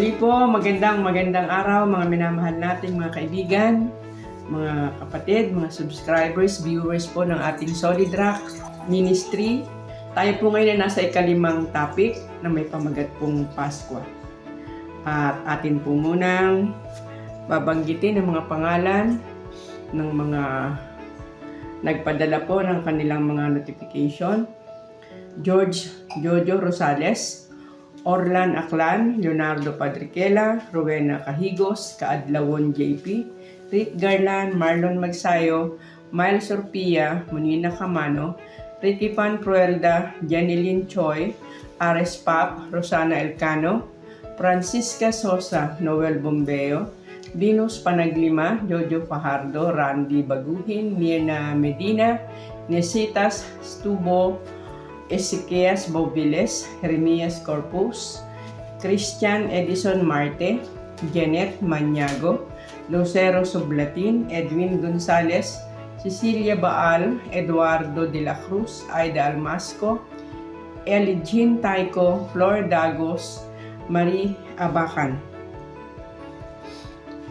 Muli po, magandang magandang araw mga minamahal nating mga kaibigan, mga kapatid, mga subscribers, viewers po ng ating Solid Rock Ministry. Tayo po ngayon ay nasa ikalimang topic na may pamagat pong Paskwa. At atin po munang babanggitin ang mga pangalan ng mga nagpadala po ng kanilang mga notification. George Jojo Rosales, Orlan Aklan, Leonardo Padriquela, Rowena Cahigos, Kaadlawon JP, Rick Garland, Marlon Magsayo, Miles Orpia, Munina Camano, Ricky Pan Pruelda, Janeline Choi, Ares Pap, Rosana Elcano, Francisca Sosa, Noel Bombeo, Venus Panaglima, Jojo Fajardo, Randy Baguhin, Miena Medina, Nesitas Stubo, Ezequias Bobiles, Jeremias Corpus, Christian Edison Marte, Janet Maniago, Lucero Sublatin, Edwin Gonzales, Cecilia Baal, Eduardo de la Cruz, Aida Almasco, Eligin Taiko, Flor Dagos, Marie Abacan.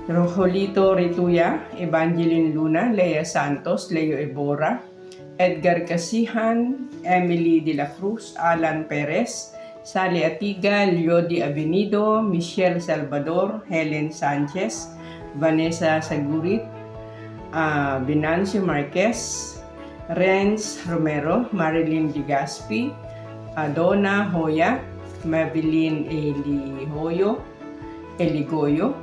Rojolito Rituya, Evangeline Luna, Lea Santos, Leo Ebora, Edgar Casihan, Emily De La Cruz, Alan Perez, Sally Atiga, Liodi Avenido, Michelle Salvador, Helen Sanchez, Vanessa Sagurit, uh, Binancio Marquez, Renz Romero, Marilyn Digaspi, Adona Hoya, Madeline Elihoyo, Eligoyo,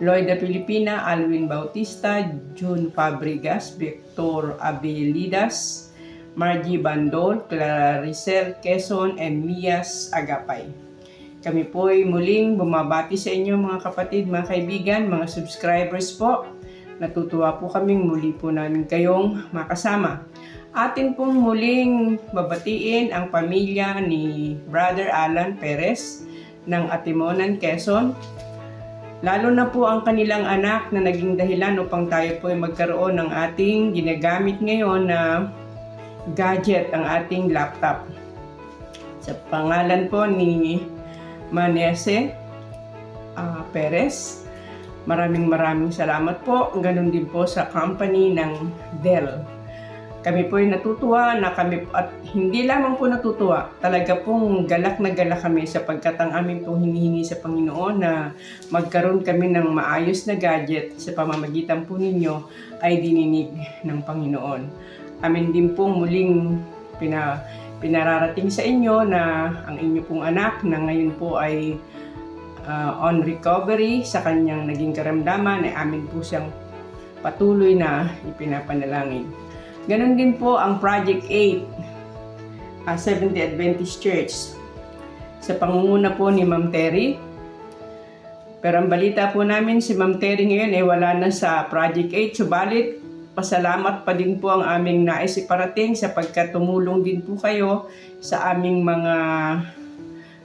Loida Pilipina, Alwin Bautista, June Fabregas, Victor Abilidas, Margie Bandol, Claricel Quezon, and Mias Agapay. Kami po ay muling bumabati sa inyo mga kapatid, mga kaibigan, mga subscribers po. Natutuwa po kaming muli po namin kayong makasama. Atin pong muling babatiin ang pamilya ni Brother Alan Perez ng Atimonan, Quezon. Lalo na po ang kanilang anak na naging dahilan upang tayo po ay magkaroon ng ating ginagamit ngayon na gadget, ang ating laptop. Sa pangalan po ni Manese uh, Perez, maraming maraming salamat po. Ganon din po sa company ng Dell. Kami po ay natutuwa na kami at hindi lamang po natutuwa, talaga pong galak na galak kami sapagkat ang aming pong hinihingi sa Panginoon na magkaroon kami ng maayos na gadget sa pamamagitan po ninyo ay dininig ng Panginoon. Amin din pong muling pina, pinararating sa inyo na ang inyo pong anak na ngayon po ay uh, on recovery sa kanyang naging karamdaman ay amin po siyang patuloy na ipinapanalangin. Ganon din po ang Project 8, uh, Seventh Adventist Church. Sa pangunguna po ni Ma'am Terry. Pero ang balita po namin, si Ma'am Terry ngayon ay wala na sa Project 8. Subalit, pasalamat pa din po ang aming nais iparating sapagkat tumulong din po kayo sa aming mga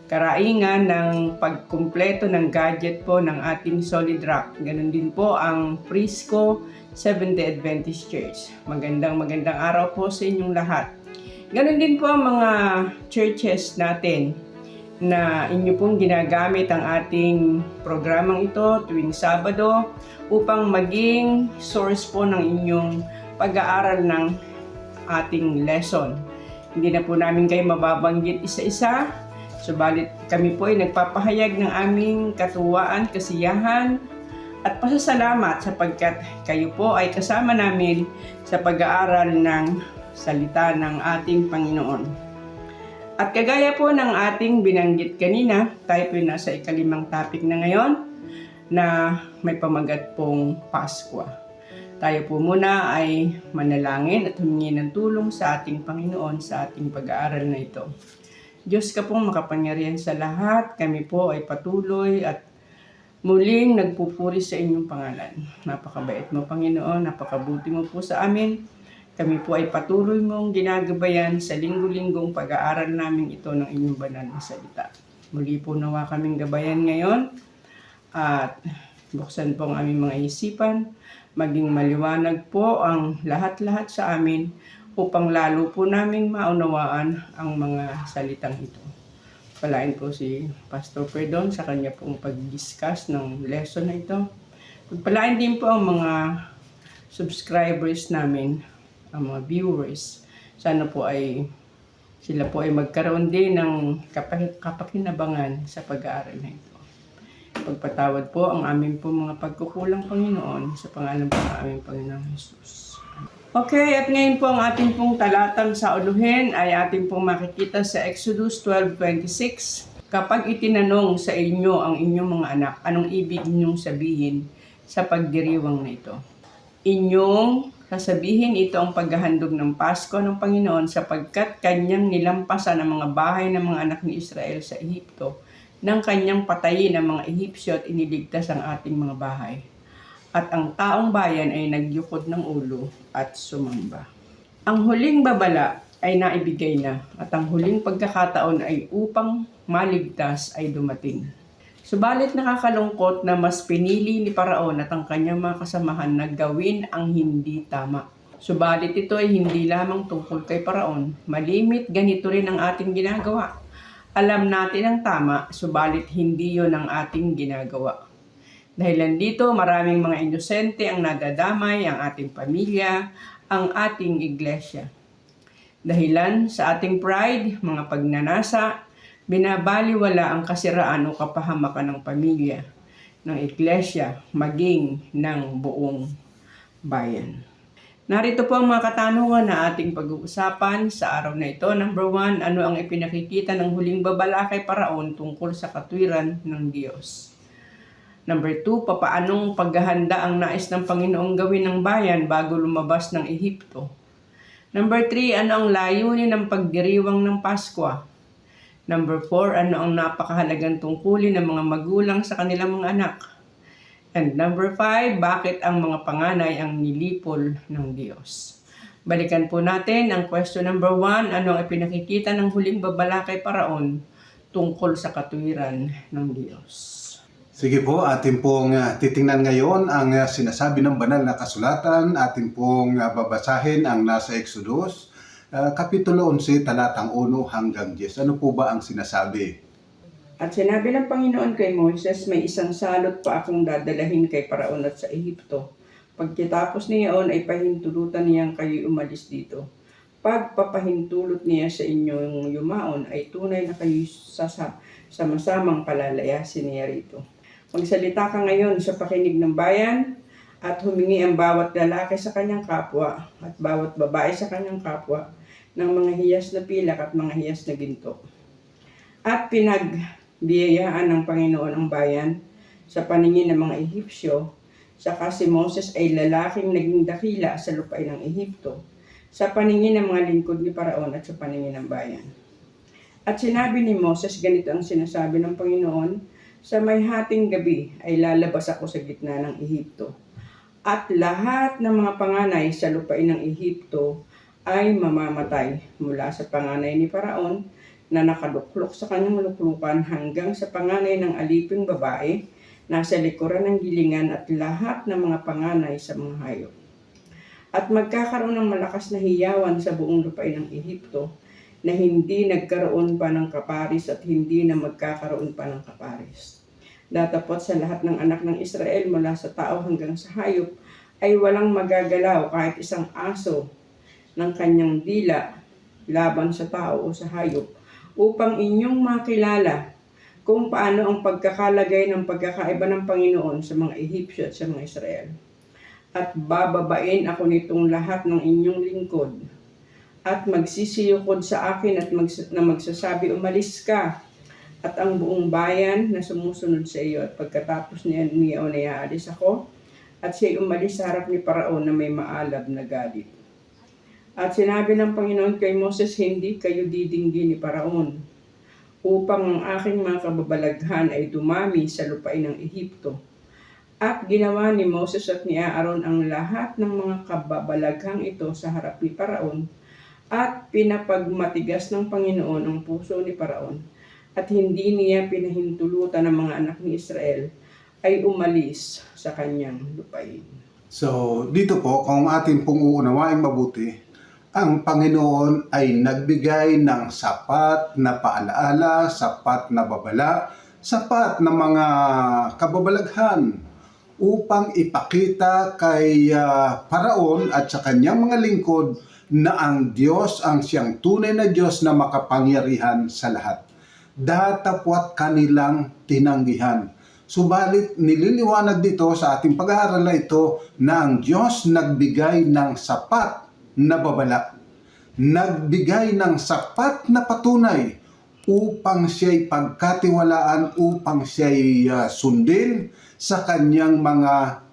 karaingan ng pagkumpleto ng gadget po ng ating Solid Rock. Ganon din po ang Prisco Seventh Adventist Church. Magandang magandang araw po sa inyong lahat. Ganon din po ang mga churches natin na inyo pong ginagamit ang ating programang ito tuwing Sabado upang maging source po ng inyong pag-aaral ng ating lesson. Hindi na po namin kayo mababanggit isa-isa, subalit kami po ay nagpapahayag ng aming katuwaan, kasiyahan, at pasasalamat sapagkat kayo po ay kasama namin sa pag-aaral ng salita ng ating Panginoon. At kagaya po ng ating binanggit kanina, tayo po nasa ikalimang topic na ngayon na may pamagat pong Paskwa. Tayo po muna ay manalangin at humingi ng tulong sa ating Panginoon sa ating pag-aaral na ito. Diyos ka pong makapangyarihan sa lahat, kami po ay patuloy at Muling nagpupuri sa inyong pangalan. Napakabait mo, Panginoon. Napakabuti mo po sa amin. Kami po ay patuloy mong ginagabayan sa linggo-linggong pag-aaral namin ito ng inyong banal na salita. Muli po nawa kaming gabayan ngayon at buksan po ang aming mga isipan. Maging maliwanag po ang lahat-lahat sa amin upang lalo po naming maunawaan ang mga salitang ito. Palain po si Pastor Perdon sa kanya pong pag-discuss ng lesson na ito. Pagpalain din po ang mga subscribers namin, ang mga viewers. Sana po ay sila po ay magkaroon din ng kapak- kapakinabangan sa pag-aaral na ito. Pagpatawad po ang aming po mga pagkukulang Panginoon sa pangalan po ng aming Panginoong Jesus. Okay, at ngayon po ang ating pong talatang sa uluhin ay ating pong makikita sa Exodus 12.26. Kapag itinanong sa inyo ang inyong mga anak, anong ibig ninyong sabihin sa pagdiriwang na ito? Inyong sasabihin ito ang paghahandog ng Pasko ng Panginoon sapagkat kanyang nilampasan ang mga bahay ng mga anak ni Israel sa Ehipto nang kanyang patayin ang mga Ehipsyo at iniligtas ang ating mga bahay at ang taong bayan ay nagyukod ng ulo at sumamba. Ang huling babala ay naibigay na at ang huling pagkakataon ay upang maligtas ay dumating. Subalit nakakalungkot na mas pinili ni Paraon at ang kanyang mga kasamahan na gawin ang hindi tama. Subalit ito ay hindi lamang tungkol kay Paraon. Malimit ganito rin ang ating ginagawa. Alam natin ang tama, subalit hindi yon ang ating ginagawa. Dahil dito, maraming mga inosente ang nadadamay, ang ating pamilya, ang ating iglesia. Dahilan sa ating pride, mga pagnanasa, binabaliwala ang kasiraan o kapahamakan ng pamilya, ng iglesia, maging ng buong bayan. Narito po ang mga katanungan na ating pag-uusapan sa araw na ito. Number one, ano ang ipinakikita ng huling babala kay Paraon tungkol sa katwiran ng Diyos? Number two, papaanong paghahanda ang nais ng Panginoong gawin ng bayan bago lumabas ng Ehipto? Number three, ano ang layunin ng pagdiriwang ng Paskwa? Number four, ano ang napakahalagang tungkulin ng mga magulang sa kanilang mga anak? And number five, bakit ang mga panganay ang nilipol ng Diyos? Balikan po natin ang question number one, ano ang ipinakikita ng huling babala kay Paraon tungkol sa katwiran ng Diyos? Sige po, atin pong ah, titingnan ngayon ang ah, sinasabi ng banal na kasulatan. Atin pong ah, babasahin ang nasa Exodus, ah, Kapitulo 11, talatang 1 hanggang 10. Ano po ba ang sinasabi? At sinabi ng Panginoon kay Moises, may isang salot pa akong dadalahin kay Paraon at sa Ehipto. Pagkatapos niyaon ay pahintulutan niyang kayo umalis dito. Pagpapahintulot niya sa inyong yumaon ay tunay na kayo sasa, sama-samang palalayasin niya rito. Magsalita ka ngayon sa pakinig ng bayan at humingi ang bawat lalaki sa kanyang kapwa at bawat babae sa kanyang kapwa ng mga hiyas na pilak at mga hiyas na ginto. At pinagbiyayaan ng Panginoon ang bayan sa paningin ng mga Ehipsyo, saka si Moses ay lalaking naging dakila sa lupain ng Ehipto, sa paningin ng mga lingkod ni Paraon at sa paningin ng bayan. At sinabi ni Moses, ganito ang sinasabi ng Panginoon, sa may hating gabi ay lalabas ako sa gitna ng Ehipto. At lahat ng mga panganay sa lupain ng Ehipto ay mamamatay mula sa panganay ni Paraon na nakaluklok sa kanyang luklukan hanggang sa panganay ng aliping babae nasa likuran ng gilingan at lahat ng mga panganay sa mga hayop. At magkakaroon ng malakas na hiyawan sa buong lupain ng Ehipto na hindi nagkaroon pa ng kaparis at hindi na magkakaroon pa ng kaparis. Datapot sa lahat ng anak ng Israel mula sa tao hanggang sa hayop ay walang magagalaw kahit isang aso ng kanyang dila laban sa tao o sa hayop upang inyong makilala kung paano ang pagkakalagay ng pagkakaiba ng Panginoon sa mga Ehipsyo at sa mga Israel. At bababain ako nitong lahat ng inyong lingkod at magsisiyukod sa akin at mags- na magsasabi, umalis ka. At ang buong bayan na sumusunod sa iyo at pagkatapos niya niya na iaalis ako at siya umalis sa harap ni Paraon na may maalab na galit. At sinabi ng Panginoon kay Moses, hindi kayo didinggi ni Paraon upang ang aking mga kababalaghan ay dumami sa lupain ng Ehipto. At ginawa ni Moses at ni Aaron ang lahat ng mga kababalaghang ito sa harap ni Paraon at pinapagmatigas ng Panginoon ang puso ni Paraon at hindi niya pinahintulutan ng mga anak ni Israel ay umalis sa kanyang lupain. So, dito po, kung atin pong uunawain mabuti, ang Panginoon ay nagbigay ng sapat na paalaala, sapat na babala, sapat na mga kababalaghan upang ipakita kay ah, Paraon at sa kanyang mga lingkod na ang Diyos ang siyang tunay na Diyos na makapangyarihan sa lahat. Datapwat kanilang tinanggihan. Subalit nililiwanag dito sa ating pag-aaral na ito na ang Diyos nagbigay ng sapat na babala. Nagbigay ng sapat na patunay upang siya'y pagkatiwalaan, upang siya'y ah, sundin sa kanyang mga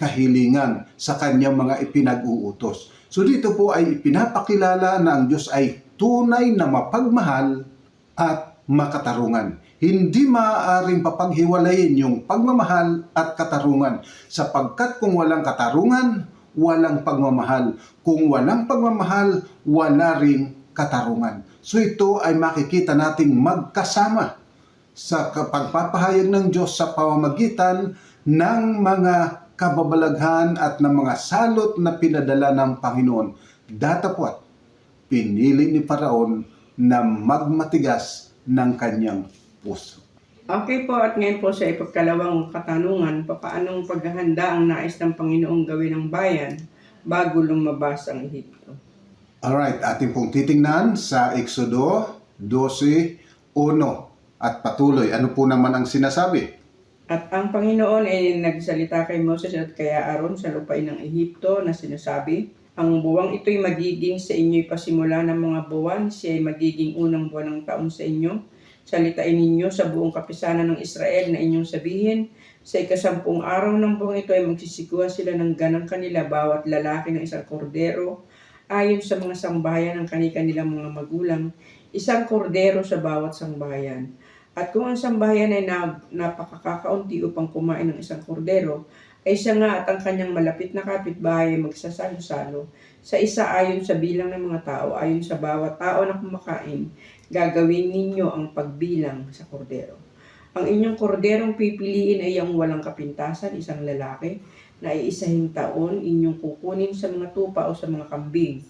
kahilingan, sa kanyang mga ipinag-uutos. So dito po ay ipinapakilala na ang Diyos ay tunay na mapagmahal at makatarungan. Hindi maaaring papaghiwalayin yung pagmamahal at katarungan sapagkat kung walang katarungan, walang pagmamahal. Kung walang pagmamahal, wala ring katarungan. So ito ay makikita nating magkasama sa pagpapahayag ng Diyos sa pamamagitan ng mga kababalaghan at ng mga salot na pinadala ng Panginoon. Datapwat, pinili ni Paraon na magmatigas ng kanyang puso. Okay po, at ngayon po sa ipagkalawang katanungan, papaanong paghahanda ang nais ng Panginoong gawin ng bayan bago lumabas ang Ehipto? Alright, ating pong titingnan sa Exodo 12.1 at patuloy. Ano po naman ang sinasabi? At ang Panginoon ay nagsalita kay Moses at kay Aaron sa lupain ng Ehipto na sinasabi, Ang buwang ito'y magiging sa inyo'y pasimula ng mga buwan, siya ay magiging unang buwan ng taon sa inyo. Salitain ninyo sa buong kapisanan ng Israel na inyong sabihin, sa ikasampung araw ng buwang ito ay magsisikuha sila ng ganang kanila bawat lalaki ng isang kordero, ayon sa mga sambahayan ng kanilang mga magulang, isang kordero sa bawat sambahayan. At kung ang sambahayan ay na, napakakakaunti upang kumain ng isang kordero, ay siya nga at ang kanyang malapit na kapitbahay ay magsasalo-salo. Sa isa ayon sa bilang ng mga tao, ayon sa bawat tao na kumakain, gagawin ninyo ang pagbilang sa kordero. Ang inyong korderong pipiliin ay ang walang kapintasan, isang lalaki, na iisahing taon inyong kukunin sa mga tupa o sa mga kambing.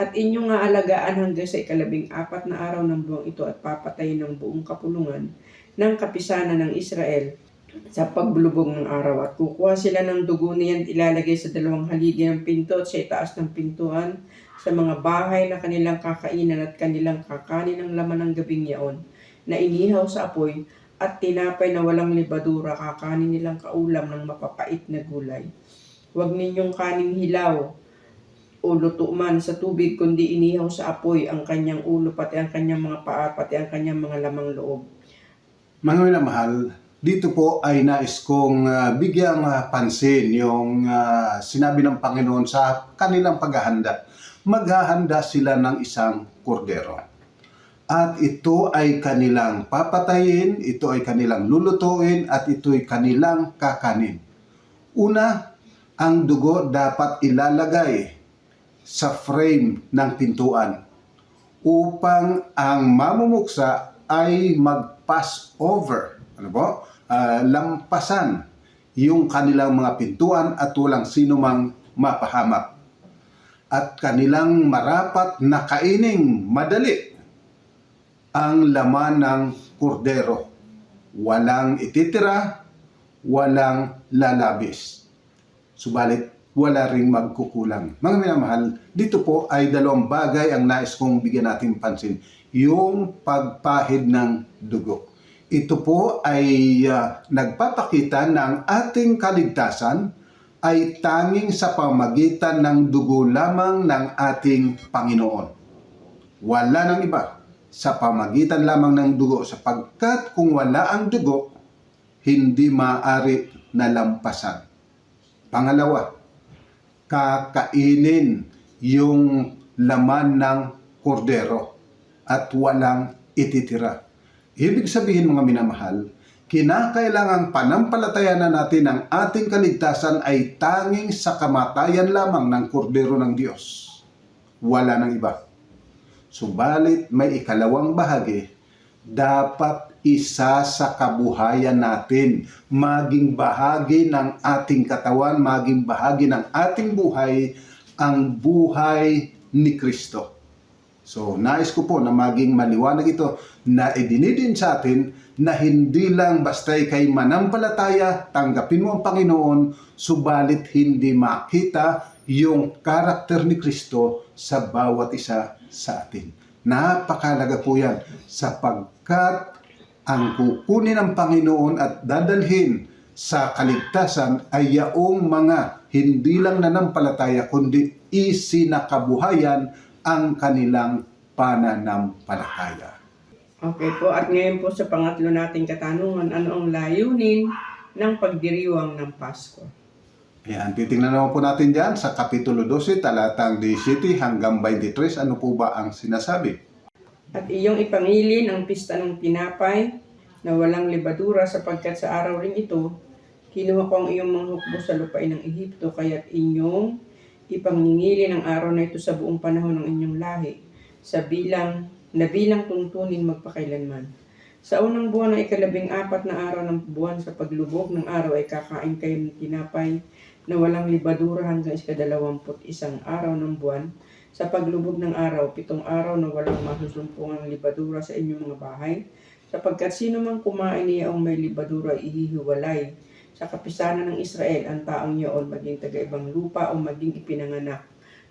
At inyong aalagaan hanggang sa ikalabing apat na araw ng buwang ito at papatayin ng buong kapulungan ng kapisanan ng Israel sa paglubog ng araw. At kukuha sila ng dugo niyan ilalagay sa dalawang haligi ng pinto at sa itaas ng pintuan sa mga bahay na kanilang kakainan at kanilang kakanin ng laman ng gabing yaon na inihaw sa apoy at tinapay na walang libadura kakanin nilang kaulam ng mapapait na gulay. Huwag ninyong kaning hilaw o luto man sa tubig kundi inihaw sa apoy ang kanyang ulo pati ang kanyang mga paa pati ang kanyang mga lamang loob. Mga minamahal, dito po ay nais kong ah, bigyang ah, pansin yung ah, sinabi ng Panginoon sa kanilang paghahanda. Maghahanda sila ng isang kordero. At ito ay kanilang papatayin, ito ay kanilang lulutuin, at ito ay kanilang kakanin. Una, ang dugo dapat ilalagay sa frame ng pintuan upang ang mamumuksa ay mag-pass over. Ano po? Ah, lampasan yung kanilang mga pintuan at walang sino mang mapahamak. At kanilang marapat na kaining madali ang laman ng kordero. Walang ititira, walang lalabis. Subalit, wala ring magkukulang. Mga minamahal, dito po ay dalawang bagay ang nais kong bigyan natin pansin. Yung pagpahid ng dugo. Ito po ay ah, nagpapakita na ang ating kaligtasan ay tanging sa pamagitan ng dugo lamang ng ating Panginoon. Wala nang iba sa pamagitan lamang ng dugo sapagkat kung wala ang dugo, hindi maaari na lampasan. Pangalawa, kakainin yung laman ng kordero at walang ititira. Ibig sabihin mga minamahal, kinakailangang panampalatayan na natin ang ating kaligtasan ay tanging sa kamatayan lamang ng kordero ng Diyos. Wala nang iba. Subalit may ikalawang bahagi, dapat isa sa kabuhayan natin, maging bahagi ng ating katawan, maging bahagi ng ating buhay, ang buhay ni Kristo. So, nais ko po na maging maliwanag ito na idinidin sa atin na hindi lang basta'y kay manampalataya, tanggapin mo ang Panginoon, subalit hindi makita yung karakter ni Kristo sa bawat isa sa atin. Napakalaga po yan sapagkat ang kukunin ng Panginoon at dadalhin sa kaligtasan ay yaong mga hindi lang nanampalataya kundi isinakabuhayan ang kanilang pananampalataya. Okay po, at ngayon po sa pangatlo nating katanungan, ano ang layunin ng pagdiriwang ng Pasko? Ayan, titingnan naman po natin dyan sa Kapitulo 12, talatang 17 hanggang 23, ano po ba ang sinasabi? At iyong ipangilin ang pista ng tinapay na walang libadura sapagkat sa araw rin ito, kinuha ko ang iyong mga hukbo sa lupain ng Ehipto, kaya't inyong ipangingilin ang araw na ito sa buong panahon ng inyong lahi, sa bilang, na bilang tuntunin magpakailanman. Sa unang buwan ng ikalabing apat na araw ng buwan sa paglubog ng araw ay kakain kayo ng tinapay na walang libadura hanggang ikadalawamput isang araw ng buwan. Sa paglubog ng araw, pitong araw na walang masusumpungang libadura sa inyong mga bahay. Sapagkat sino mang kumain niya ang may libadura ay ihihiwalay. Sa kapisanan ng Israel, ang taong yaon maging taga-ibang lupa o maging ipinanganak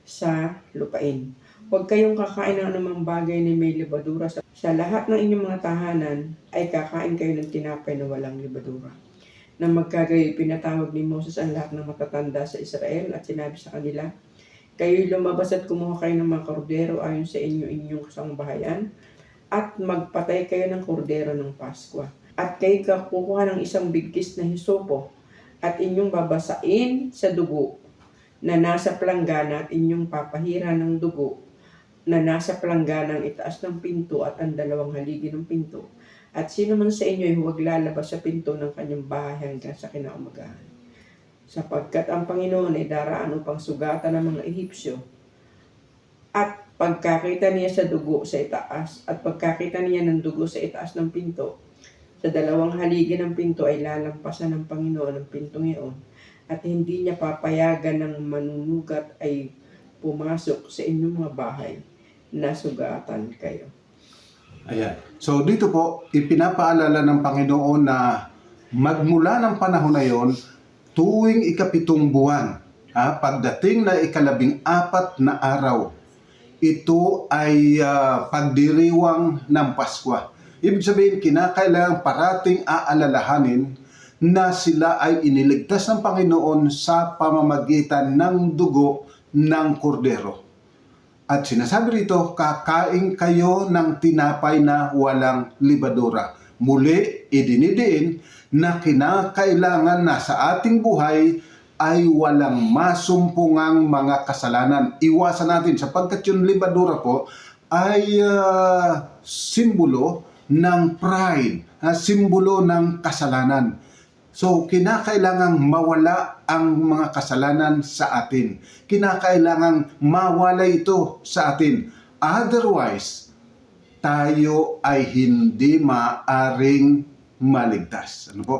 sa lupain. Huwag kayong kakain ng anumang bagay na may libadura. Sa, sa lahat ng inyong mga tahanan ay kakain kayo ng tinapay na walang libadura. Na magkagayo, pinatawag ni Moses ang lahat ng matatanda sa Israel at sinabi sa kanila, Kayo'y lumabas at kumuha kayo ng mga kordero ayon sa inyo inyong kasangbahayan at magpatay kayo ng kordero ng Pasko. At kayo kakukuha ng isang bigkis na hisopo at inyong babasain sa dugo na nasa planggana at inyong papahira ng dugo na nasa planggana ang itaas ng pinto at ang dalawang haligi ng pinto. At sino man sa inyo ay huwag lalabas sa pinto ng kanyang bahay hanggang sa kinaumagahan. Sapagkat ang Panginoon ay daraan upang sugatan ng mga Ehipsyo. At pagkakita niya sa dugo sa itaas at pagkakita niya ng dugo sa itaas ng pinto, sa dalawang haligi ng pinto ay lalampasan ng Panginoon ang pintong iyon at hindi niya papayagan ng manunugat ay pumasok sa inyong mga bahay na sugatan kayo. Ayan. So dito po, ipinapaalala ng Panginoon na magmula ng panahon na yon, tuwing ikapitong buwan, ha, pagdating na ikalabing apat na araw, ito ay ah, pagdiriwang ng Paskwa. Ibig sabihin, kinakailangan parating aalalahanin na sila ay iniligtas ng Panginoon sa pamamagitan ng dugo ng kordero. At sinasabi rito, kakain kayo ng tinapay na walang libadura. Muli, idinidiin na kinakailangan na sa ating buhay ay walang masumpungang mga kasalanan. Iwasan natin sapagkat yung libadura po ay ah, simbolo ng pride, ah, simbolo ng kasalanan. So, kinakailangang mawala ang mga kasalanan sa atin. Kinakailangang mawala ito sa atin. Otherwise, tayo ay hindi maaring maligtas. Ano po?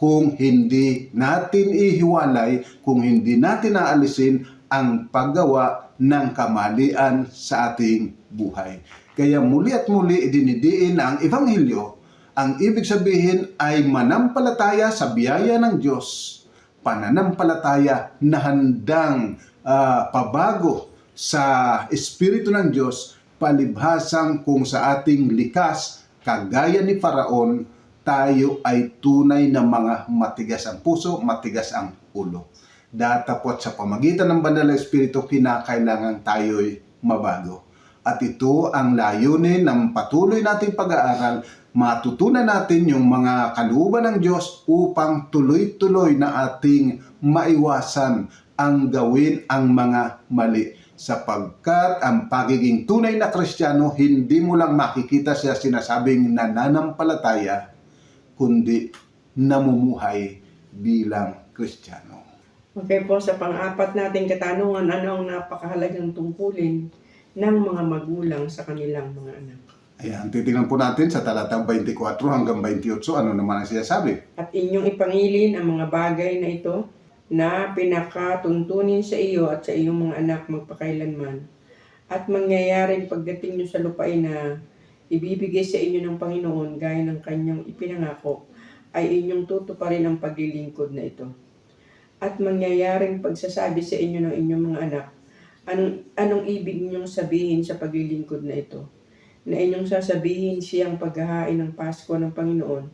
Kung hindi natin ihiwalay, kung hindi natin naalisin ang paggawa ng kamalian sa ating buhay. Kaya muli at muli idinidiin na ang Ebanghelyo ang ibig sabihin ay manampalataya sa biyaya ng Diyos, pananampalataya na handang ah, pabago sa Espiritu ng Diyos, palibhasang kung sa ating likas, kagaya ni Faraon, tayo ay tunay na mga matigas ang puso, matigas ang ulo. Datapot sa pamagitan ng Banal na Espiritu, kinakailangan tayo'y mabago. At ito ang layunin ng patuloy nating pag-aaral matutunan natin yung mga kalooban ng Diyos upang tuloy-tuloy na ating maiwasan ang gawin ang mga mali. Sapagkat ang pagiging tunay na Kristiyano, hindi mo lang makikita siya sinasabing nananampalataya, kundi namumuhay bilang Kristiyano. Okay po, sa pang-apat nating katanungan, ano ang napakahalagang tungkulin ng mga magulang sa kanilang mga anak? Ayan, titingnan po natin sa talatang 24 hanggang 28, ano naman ang sinasabi. At inyong ipangilin ang mga bagay na ito na pinakatuntunin sa iyo at sa iyong mga anak magpakailanman. At mangyayaring pagdating nyo sa lupain na ibibigay sa inyo ng Panginoon gaya ng kanyang ipinangako, ay inyong tutuparin ang paglilingkod na ito. At mangyayaring pagsasabi sa inyo ng inyong mga anak, anong, anong ibig ninyong sabihin sa paglilingkod na ito? Na inyong sasabihin siyang paghahain ng Pasko ng Panginoon,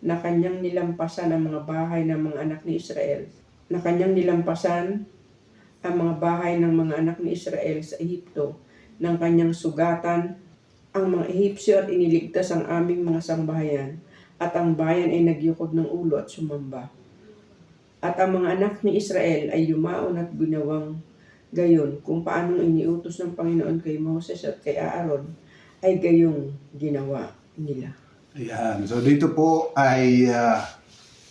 na kanyang nilampasan ang mga bahay ng mga anak ni Israel, na kanyang nilampasan ang mga bahay ng mga anak ni Israel sa Ehipto, ng kanyang sugatan ang mga Ehipsyo at iniligtas ang aming mga sangbahayan, at ang bayan ay nagyukod ng ulo at sumamba. At ang mga anak ni Israel ay yumaon at ginawang gayon kung paanong iniutos ng Panginoon kay Moses at kay Aaron ay gayong ginawa nila. Ayan. So dito po ay ah,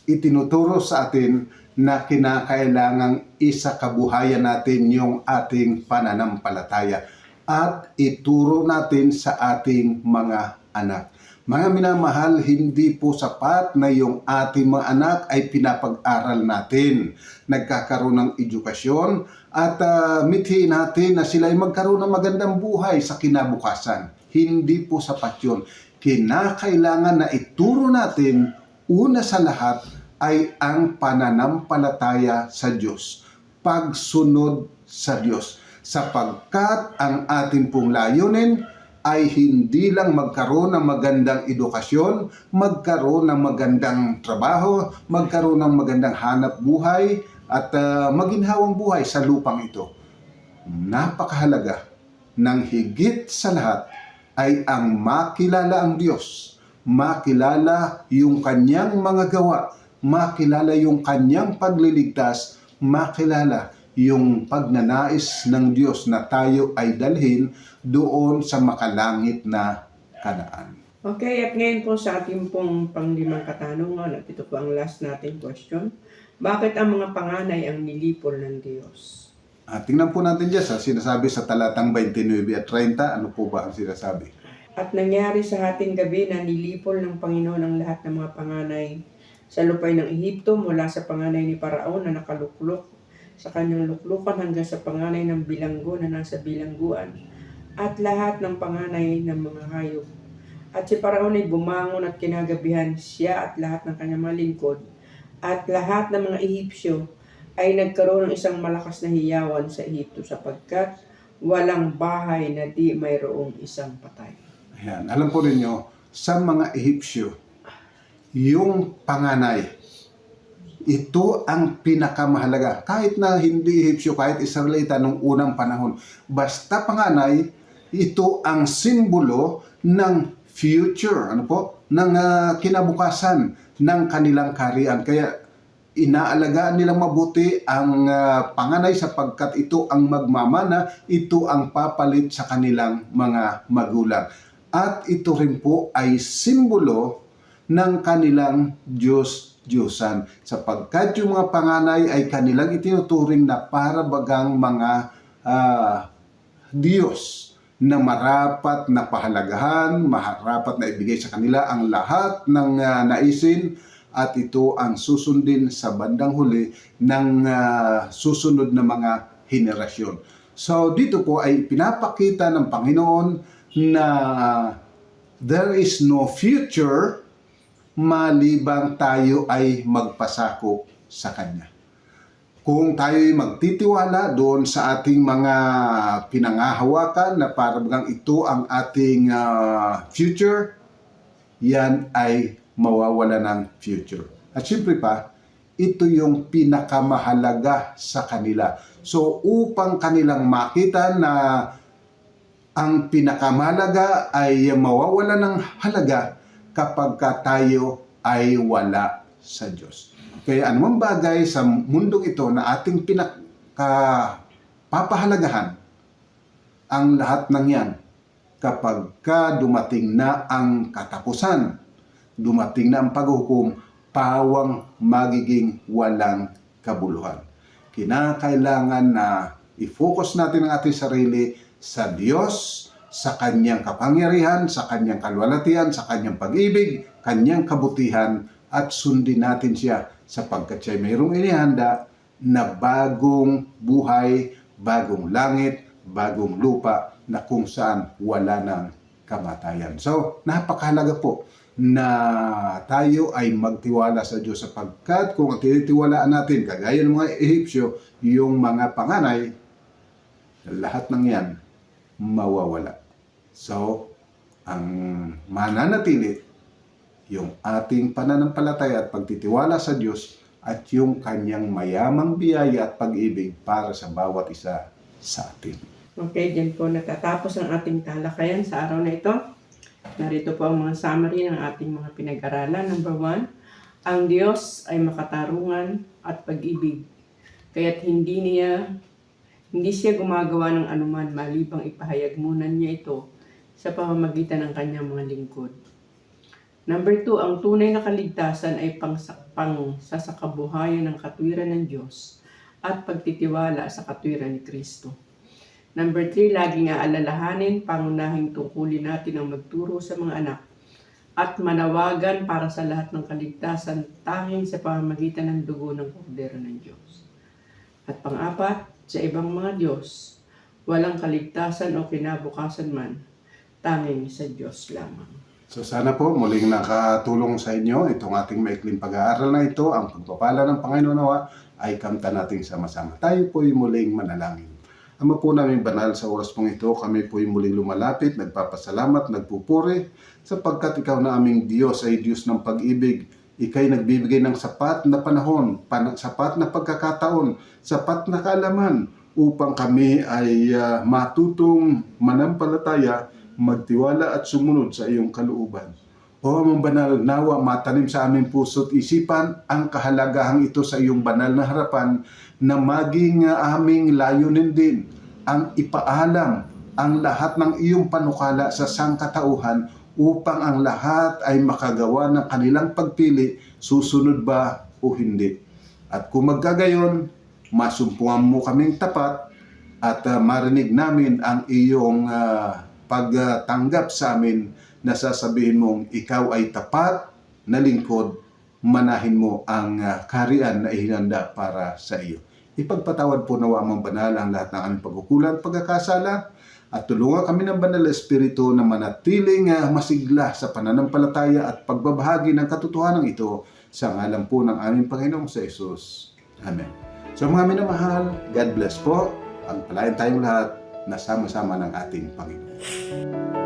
itinuturo sa atin na kinakailangang isa kabuhayan natin yung ating pananampalataya at ituro natin sa ating mga anak. Mga minamahal, hindi po sapat na yung ating mga anak ay pinapag-aral natin. Nagkakaroon ng edukasyon at ah, mithiin natin na sila ay magkaroon ng magandang buhay sa kinabukasan. Hindi po sapat yun. Kinakailangan na ituro natin una sa lahat ay ang pananampalataya sa Diyos. Pagsunod sa Diyos. Sapagkat ang ating pong layunin ay hindi lang magkaroon ng magandang edukasyon, magkaroon ng magandang trabaho, magkaroon ng magandang hanap buhay, at ah, maginhawang buhay sa lupang ito. Napakahalaga ng higit sa lahat ay ang makilala ang Diyos, makilala yung kanyang mga gawa, makilala yung kanyang pagliligtas, makilala yung pagnanais ng Diyos na tayo ay dalhin doon sa makalangit na kanaan. Okay, at ngayon po sa ating pong panglimang katanungan, at ito po ang last nating question. Bakit ang mga panganay ang nilipol ng Diyos? At tingnan po natin dyan sa sinasabi sa talatang 29 at 30, ano po ba ang sinasabi? At nangyari sa ating gabi na nilipol ng Panginoon ang lahat ng mga panganay sa lupay ng Ehipto mula sa panganay ni Paraon na nakaluklok sa kanyang luklukan hanggang sa panganay ng bilanggo na nasa bilangguan at lahat ng panganay ng mga hayop. At si Paraon ay bumangon at kinagabihan siya at lahat ng kanyang mga lingkod at lahat ng mga Ehipsyo ay nagkaroon ng isang malakas na hiyawan sa Ehipto sapagkat walang bahay na di mayroong isang patay. Ayan. Alam po ninyo, sa mga Ehipsyo, yung panganay, ito ang pinakamahalaga. Kahit na hindi Ehipsyo, kahit Israelita nung unang panahon, basta panganay, ito ang simbolo ng future, ano po, ng ah, kinabukasan ng kanilang karian. Kaya inaalagaan nilang mabuti ang ah, panganay sapagkat ito ang magmamana, ito ang papalit sa kanilang mga magulang. At ito rin po ay simbolo ng kanilang Diyos Diyosan sapagkat yung mga panganay ay kanilang itinuturing na para bagang mga ah, Diyos na marapat na pahalagahan, marapat na ibigay sa kanila ang lahat ng ah, naisin at ito ang susundin sa bandang huli ng ah, susunod na mga henerasyon. So dito po ay pinapakita ng Panginoon na there is no future malibang tayo ay magpasakop sa Kanya. Kung tayo ay magtitiwala doon sa ating mga pinangahawakan na parang ito ang ating ah, future, yan ay mawawala ng future. At siyempre pa, ito yung pinakamahalaga sa kanila. So upang kanilang makita na ang pinakamahalaga ay mawawala ng halaga kapag ka tayo ay wala sa Diyos. Kaya anumang bagay sa mundong ito na ating pinakapapahalagahan, ang lahat ng yan kapag ka dumating na ang katapusan, dumating na ang paghukom, pawang magiging walang kabuluhan. Kinakailangan na i-focus natin ang ating sarili sa Diyos, sa Kanyang kapangyarihan, sa Kanyang kalwalatian, sa Kanyang pag-ibig, Kanyang kabutihan, at sundin natin siya sapagkat siya mayroong inihanda na bagong buhay, bagong langit, bagong lupa na kung saan wala ng kamatayan. So, napakahalaga po na tayo ay magtiwala sa Diyos sapagkat kung tinitiwalaan natin, kagaya ng mga Ehipsyo, yung mga panganay, lahat ng yan mawawala. So, ang mananatili, yung ating pananampalataya at pagtitiwala sa Diyos at yung kanyang mayamang biyaya at pag-ibig para sa bawat isa sa atin. Okay, dyan po natatapos ang ating talakayan sa araw na ito. Narito po ang mga summary ng ating mga pinag-aralan. Number one, ang Diyos ay makatarungan at pag-ibig. Kaya't hindi niya hindi siya gumagawa ng anuman malibang ipahayag muna niya ito sa pamamagitan ng kanyang mga lingkod. Number two, ang tunay na kaligtasan ay pang, pang sasakabuhayan ng katwiran ng Diyos at pagtitiwala sa katwiran ni Kristo. Number three, laging aalalahanin, pangunahing tungkulin natin ang magturo sa mga anak at manawagan para sa lahat ng kaligtasan tanging sa pamamagitan ng dugo ng kordero ng Diyos. At pang-apat, sa ibang mga Diyos, walang kaligtasan o kinabukasan man, tanging sa Diyos lamang. So sana po muling nakatulong sa inyo itong ating maikling pag-aaral na ito. Ang pagpapala ng Panginoon nawa ay kamta nating sama-sama. Tayo po'y muling manalangin. Ama po namin banal sa oras pong ito, kami po'y muling lumalapit, nagpapasalamat, nagpupuri, sapagkat ikaw na aming Diyos ay Diyos ng pag-ibig. Ika'y nagbibigay ng sapat na panahon, pan- sapat na pagkakataon, sapat na kaalaman upang kami ay ah, matutong manampalataya, magtiwala at sumunod sa iyong kalooban. O amang banal, nawa matanim sa aming puso't isipan ang kahalagahang ito sa iyong banal na harapan na maging aming layunin din ang ipaalam ang lahat ng iyong panukala sa sangkatauhan upang ang lahat ay makagawa ng kanilang pagpili, susunod ba o hindi. At kung magkagayon, masumpungan mo kaming tapat at ah, marinig namin ang iyong ah, pagtanggap sa amin na sasabihin mong ikaw ay tapat na lingkod, manahin mo ang ah, karian na ihinanda para sa iyo. Ipagpatawad po nawa ang banal ang lahat ng aming pagkukulan, pagkakasala, at tulungan kami ng banal na Espiritu na manatiling ah, masigla sa pananampalataya at pagbabahagi ng katotohanan ito sa ngalan po ng aming Panginoong sa Isus. Amen. So mga minamahal, God bless po. Pagpalain tayong lahat na sama-sama ng ating Panginoon. Música